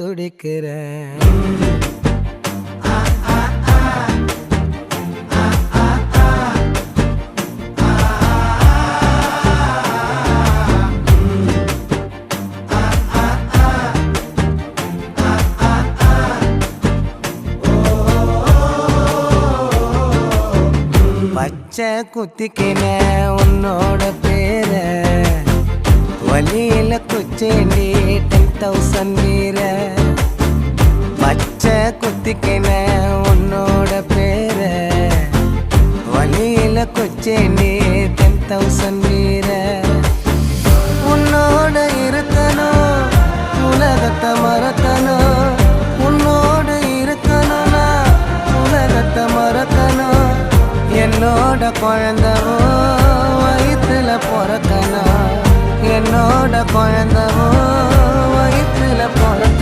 துடிக்கிறேன். பச்சை குத்திக்கின உன்னோட பேர வலியில குச்சேண்டி டென் தௌசண்ட் வீர பச்சை குத்திக்கின உன்னோட பேர. வலியில குச்சேண்டி டென் தௌசண்ட் வீர உன்னோட இருக்கணும் உலகத்தை மறக்கணும் உன்னோட இருக்கணும்னா உலகத்தை மறக்கணும் என்னோட குழந்தவோ வயிற்றுல பிறக்கணும். என்னோட குழந்தவோ